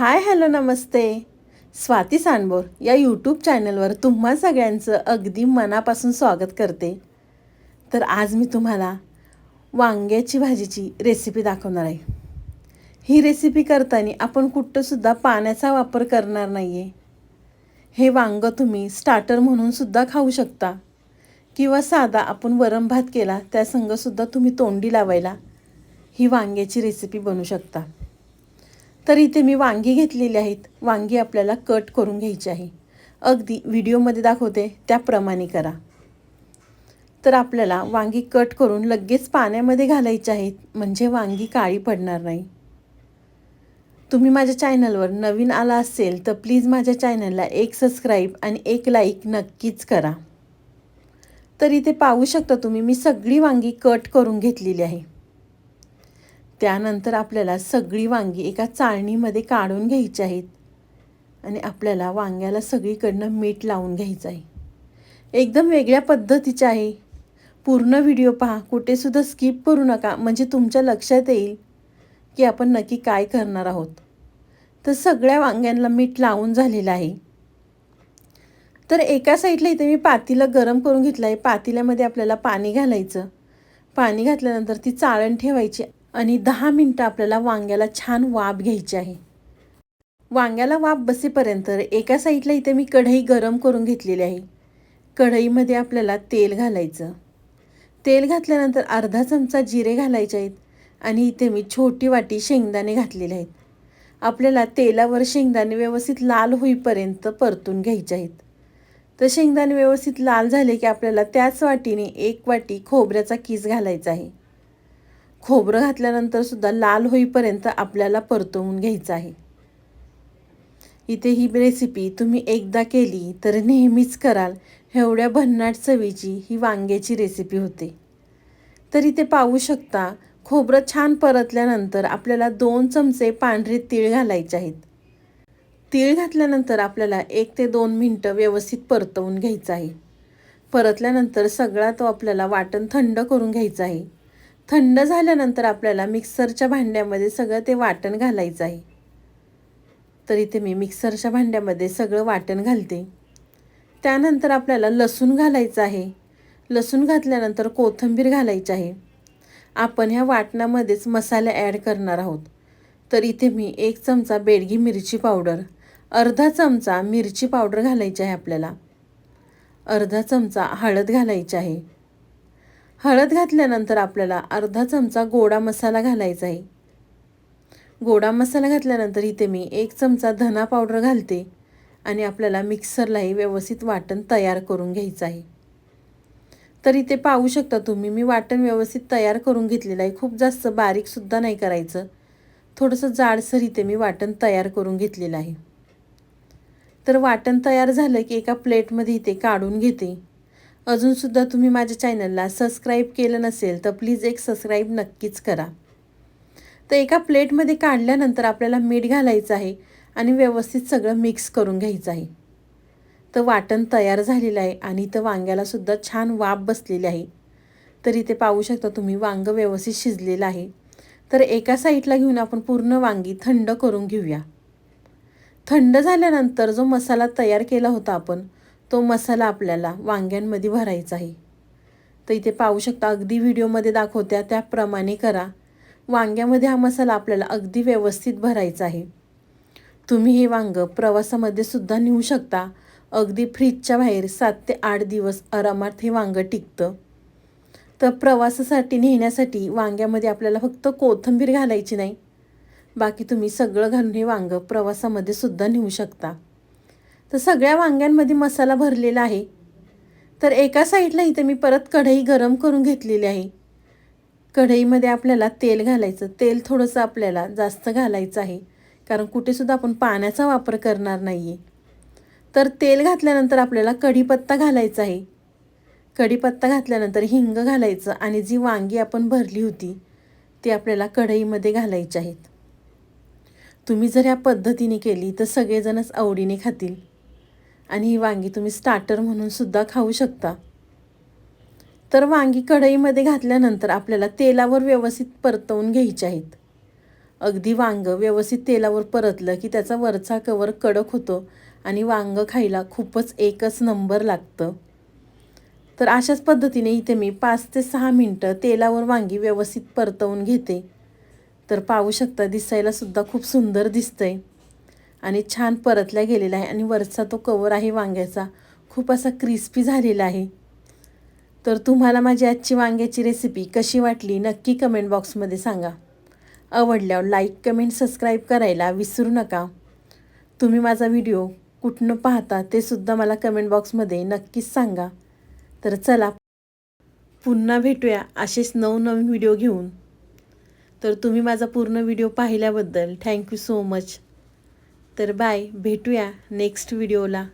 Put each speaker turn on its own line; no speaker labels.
Hi hello नमस्ते. स्वाती सांडबोर या YouTube चॅनलवर तुम्हा सगळ्यांचं अगदी मनापासून स्वागत करते. तर आज मी तुम्हाला वांग्याची भाजीची रेसिपी दाखवणार आहे. ही रेसिपी करताना आपण कुठंसुद्धा पाण्याचा वापर करणार नाही आहे हे वांगं तुम्ही स्टार्टर म्हणूनसुद्धा खाऊ शकता. किंवा साधा आपण वरण भात केला त्या संगसुद्धा तुम्ही तोंडी लावायला ही वांग्याची रेसिपी बनवू शकता. तर इथे मी वांगी घेतलेली आहेत. वांगी आपल्याला कट करून घ्यायची आहे. अगदी व्हिडिओमध्ये दाखवते त्याप्रमाणे करा. तर आपल्याला वांगी कट करून लगेच पाण्यामध्ये घालायची आहेत. म्हणजे वांगी काळी पडणार नाही. तुम्ही माझ्या चॅनलवर नवीन आला असेल तर प्लीज माझ्या चॅनलला एक सबस्क्राईब आणि एक लाईक नक्कीच करा. तर इथे पाहू शकता तुम्ही मी सगळी वांगी कट करून घेतलेली आहे. त्यानंतर आपल्याला सगळी वांगी एका चाळणीमध्ये काढून घ्यायची आहेत. आणि आपल्याला वांग्याला सगळीकडनं मीठ लावून घ्यायचं आहे. एकदम वेगळ्या पद्धतीचे आहे. पूर्ण व्हिडिओ पहा. कुठेसुद्धा स्किप करू नका. म्हणजे तुमच्या लक्षात येईल की आपण नक्की काय करणार आहोत. तर सगळ्या वांग्यांना मीठ लावून झालेलं आहे. तर एका साईडला इथे मी पातीलं गरम करून घेतलं आहे. पातील्यामध्ये आपल्याला पाणी घालायचं. पाणी घातल्यानंतर ती चाळण ठेवायची. आणि दहा मिनटं आपल्याला वांग्याला छान वाफ घ्यायची आहे. वांग्याला वाफ बसेपर्यंत एका साईडला इथे मी कढई गरम करून घेतलेली आहे. कढईमध्ये आपल्याला तेल घालायचं. तेल घातल्यानंतर अर्धा चमचा जिरे घालायचे आहेत आणि इथे मी छोटी वाटी शेंगदाणे घातलेले आहेत. आपल्याला तेलावर शेंगदाणे व्यवस्थित लाल होईपर्यंत परतून घ्यायचे आहेत. तर शेंगदाणे व्यवस्थित लाल झाले की आपल्याला त्याच वाटीने एक वाटी खोबऱ्याचा किस घालायचा आहे. खोबरं घातल्यानंतर सुद्धा लाल होईपर्यंत आपल्याला परतवून घ्यायचं आहे. इथे ही रेसिपी तुम्ही एकदा केली तर नेहमीच कराल. एवढ्या भन्नाट चवीची ही वांग्याची रेसिपी होते. तर इथे पाहू शकता खोबरं छान परतल्यानंतर आपल्याला दोन चमचे पांढरे तीळ घालायचे आहेत. तीळ घातल्यानंतर आपल्याला एक ते दोन मिनटं व्यवस्थित परतवून घ्यायचं आहे. परतल्यानंतर सगळा तो आपल्याला वाटण थंड करून घ्यायचं आहे. थंड झाल्यानंतर आपल्याला मिक्सरच्या भांड्यामध्ये सगळं ते वाटण घालायचं आहे. तर इथे मी मिक्सरच्या भांड्यामध्ये सगळं वाटण घालते. त्यानंतर आपल्याला लसूण घालायचं आहे. लसूण घातल्यानंतर कोथिंबीर घालायची आहे. आपण ह्या वाटणामध्येच मसाले ॲड करणार आहोत. तर इथे मी एक चमचा बेडगी मिरची पावडर अर्धा चमचा मिरची पावडर घालायची आहे आपल्याला. अर्धा चमचा हळद घालायची आहे. हळद घातल्यानंतर आपल्याला अर्धा चमचा गोडा मसाला घालायचा आहे. गोडा मसाला घातल्यानंतर इथे मी एक चमचा धना पावडर घालते आणि आपल्याला मिक्सरलाही व्यवस्थित वाटण तयार करून घ्यायचं आहे. तर इथे पाहू शकता तुम्ही मी वाटण व्यवस्थित तयार करून घेतलेलं आहे. खूप जास्त बारीकसुद्धा नाही करायचं. थोडंसं जाडसर इथे मी वाटण तयार करून घेतलेलं आहे. तर वाटण तयार झालं की एका प्लेटमध्ये इथे काढून घेते. अजूनसुद्धा तुम्ही माझ्या चॅनलला सबस्क्राईब केलं नसेल तर प्लीज एक सबस्क्राईब नक्कीच करा. तर एका प्लेटमध्ये काढल्यानंतर आपल्याला मीठ घालायचं आहे आणि व्यवस्थित सगळं मिक्स करून घ्यायचं आहे. तर वाटण तयार झालेलं आहे आणि इथं वांग्यालासुद्धा छान वाफ बसलेली आहे. तर इथे पाहू शकता तुम्ही वांगं व्यवस्थित शिजलेलं आहे. तर एका साईडला घेऊन आपण पूर्ण वांगी थंड करून घेऊया. थंड झाल्यानंतर जो मसाला तयार केला होता आपण तो मसाला आपल्याला वांग्यांमध्ये भरायचा आहे. तर इथे पाहू शकता अगदी व्हिडिओमध्ये दाखवत्या त्याप्रमाणे करा. वांग्यामध्ये हा मसाला आपल्याला अगदी व्यवस्थित भरायचा आहे. तुम्ही हे वांगं प्रवासामध्ये सुद्धा नेऊ शकता. अगदी फ्रीजच्या बाहेर सात ते आठ दिवस आरामात हे वांगं टिकतं. तर प्रवासासाठी नेण्यासाठी वांग्यामध्ये आपल्याला फक्त कोथिंबीर घालायची नाही. बाकी तुम्ही सगळं घालून हे वांगं प्रवासामध्ये सुद्धा नेऊ शकता. तर सगळ्या वांग्यांमध्ये मसाला भरलेला आहे. तर एका साईडला इथे मी परत कढई गरम करून घेतलेली आहे. कढईमध्ये आपल्याला तेल घालायचं. तेल थोडंसं आपल्याला जास्त घालायचं आहे. कारण कुठेसुद्धा आपण पाण्याचा वापर करणार नाही आहे तर तेल घातल्यानंतर आपल्याला कढीपत्ता घालायचा आहे. कढीपत्ता घातल्यानंतर हिंग घालायचं आणि जी वांगी आपण भरली होती ती आपल्याला कढईमध्ये घालायची आहेत. तुम्ही जर या पद्धतीने केली तर सगळेजणच आवडीने खातील. आणि ही वांगी तुम्ही स्टार्टर म्हणून सुद्धा खाऊ शकता. तर वांगी कढईमध्ये घातल्यानंतर आपल्याला तेलावर व्यवस्थित परतवून घ्यायचे आहेत. अगदी वांग व्यवस्थित तेलावर परतलं की त्याचा वरचा कवर कडक होतो आणि वांग खायला खूपच एकच नंबर लागतं. तर अशाच पद्धतीने इथे मी पाच ते सहा मिनटं तेलावर वांगी व्यवस्थित परतवून घेते. तर पाहू शकता दिसायलासुद्धा खूप सुंदर दिसतंय. आणि छान परतल्या गेलेला आहे आणि वरचा तो कवर आहे वांग्याचा. खूप असा क्रिस्पी झालेला आहे. तर तुम्हाला माझी आजची वांग्याची रेसिपी कशी वाटली नक्की कमेंट बॉक्समध्ये सांगा. आवडल्यावर लाईक कमेंट सबस्क्राईब करायला विसरू नका. तुम्ही माझा व्हिडिओ कुठनं पाहता ते सुद्धा मला कमेंट बॉक्समध्ये नक्कीच सांगा. तर चला पुन्हा भेटूया असेच नवनवीन व्हिडिओ घेऊन. तर तुम्ही माझा पूर्ण व्हिडिओ पाहिल्याबद्दल थँक्यू सो मच तर बाय भेटूया नेक्स्ट व्हिडिओला